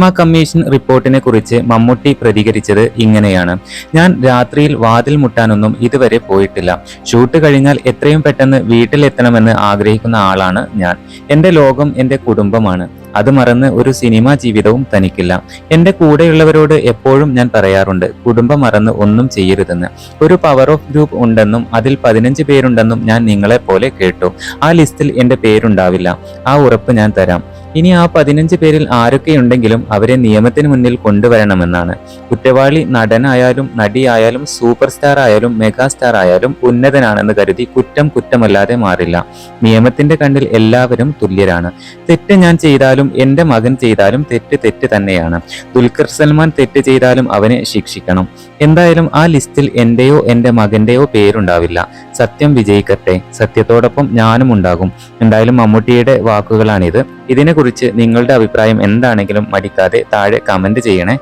Cinema commission റിപ്പോർട്ടിനെ കുറിച്ച് മമ്മൂട്ടി പ്രതികരിച്ചത് ഇങ്ങനെയാണ്. ഞാൻ രാത്രിയിൽ വാതിൽ മുട്ടാനൊന്നും ഇതുവരെ പോയിട്ടില്ല. ഷൂട്ട് കഴിഞ്ഞാൽ എത്രയും പെട്ടെന്ന് വീട്ടിലെത്തണമെന്ന് ആഗ്രഹിക്കുന്ന ആളാണ് ഞാൻ. എന്റെ ലോകം എന്റെ കുടുംബമാണ്. അത് മറന്ന് ഒരു സിനിമാ ജീവിതവും തനിക്കില്ല. എന്റെ കൂടെയുള്ളവരോട് എപ്പോഴും ഞാൻ പറയാറുണ്ട് കുടുംബം മറന്ന് ഒന്നും ചെയ്യരുതെന്ന്. ഒരു പവർ ഓഫ് ഗ്രൂപ്പ് ഉണ്ടെന്നും അതിൽ പതിനഞ്ച് പേരുണ്ടെന്നും ഞാൻ നിങ്ങളെ പോലെ കേട്ടു. ആ ലിസ്റ്റിൽ എന്റെ പേരുണ്ടാവില്ല. ആ ഉറപ്പ് ഞാൻ തരാം. ഇനി ആ പതിനഞ്ച് പേരിൽ ആരൊക്കെയുണ്ടെങ്കിലും അവരെ നിയമത്തിന് മുന്നിൽ കൊണ്ടുവരണമെന്നാണ്. കുറ്റവാളി നടനായാലും നടിയായാലും സൂപ്പർ സ്റ്റാർ ആയാലും മെഗാസ്റ്റാർ ആയാലും ഉന്നതനാണെന്ന് കരുതി കുറ്റം കുറ്റമല്ലാതെ മാറില്ല. നിയമത്തിന്റെ കണ്ണിൽ എല്ലാവരും തുല്യരാണ്. തെറ്റ് ഞാൻ ചെയ്താലും എന്റെ മകൻ ചെയ്താലും തെറ്റ് തെറ്റ് തന്നെയാണ്. ദുൽഖർ സൽമാൻ തെറ്റ് ചെയ്താലും അവനെ ശിക്ഷിക്കണം. എന്തായാലും ആ ലിസ്റ്റിൽ എന്റെയോ എന്റെ മകന്റെയോ പേരുണ്ടാവില്ല. സത്യം വിജയിക്കട്ടെ. സത്യത്തോടൊപ്പം ഞാനും ഉണ്ടാകും. എന്തായാലും മമ്മൂട്ടിയുടെ വാക്കുകളാണിത്. ഇതിനെക്കുറിച്ച് നിങ്ങളുടെ അഭിപ്രായം എന്താണെങ്കിലും മടിക്കാതെ താഴെ കമന്റ് ചെയ്യണേ.